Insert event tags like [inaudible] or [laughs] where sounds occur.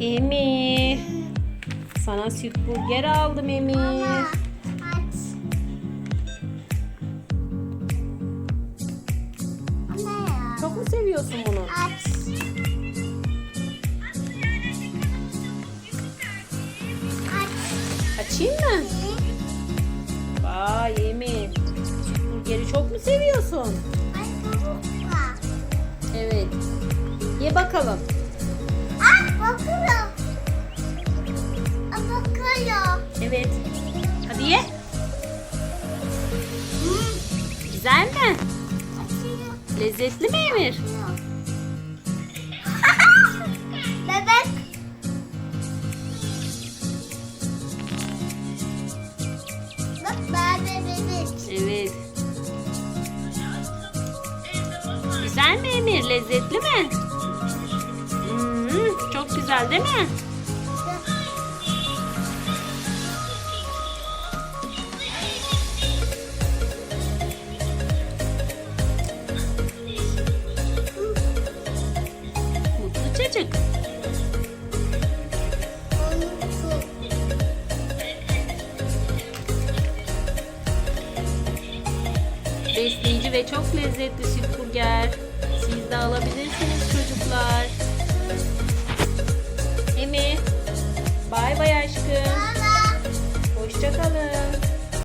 Emir. Sana süt burger aldım ya? Çok mu seviyorsun bunu? Aç. Aç. Açayım mı? Vay. Süt burgeri çok mu seviyorsun? Evet. Ye bakalım. Bakıyorum. Evet. Hadi ye. Güzel mi? Lezzetli mi Emir? [laughs] Bebek. Bak ben bebek. Evet. Güzel mi Emir? Lezzetli mi? Hmm, çok güzel değil mi? Çocuk. Besleyici ve çok lezzetli süt burger. Siz de alabilirsiniz çocuklar. Emir. Bay bay aşkım. Hoşçakalın.